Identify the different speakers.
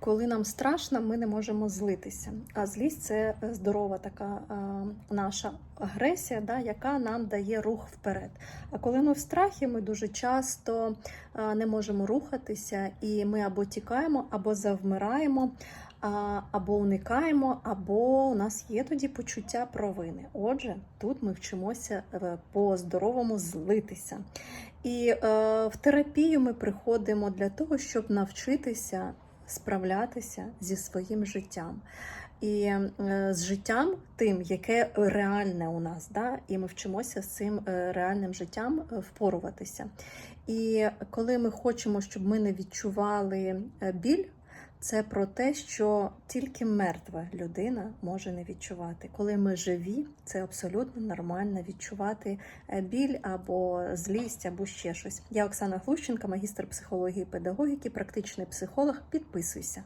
Speaker 1: Коли нам страшно, ми не можемо злитися. А злість це здорова така наша агресія, да, яка нам дає рух вперед. А коли ми в страхі, ми дуже часто не можемо рухатися, і ми або тікаємо, або завмираємо, або уникаємо, або у нас є тоді почуття провини. Отже, тут ми вчимося е, по-здоровому злитися. І е, в терапію ми приходимо для того, щоб навчитися справлятися зі своїм життям. І е, з життям тим, яке реальне у нас, да? і ми вчимося з цим е, реальним життям е, впоруватися. І коли ми хочемо, щоб ми не відчували біль, це про те, що тільки мертва людина може не відчувати. Коли ми живі, це абсолютно нормально відчувати е, біль або злість, або ще щось. Я Оксана Глущенка, магістр психології і педагогіки, практичний психолог. Підписуйся.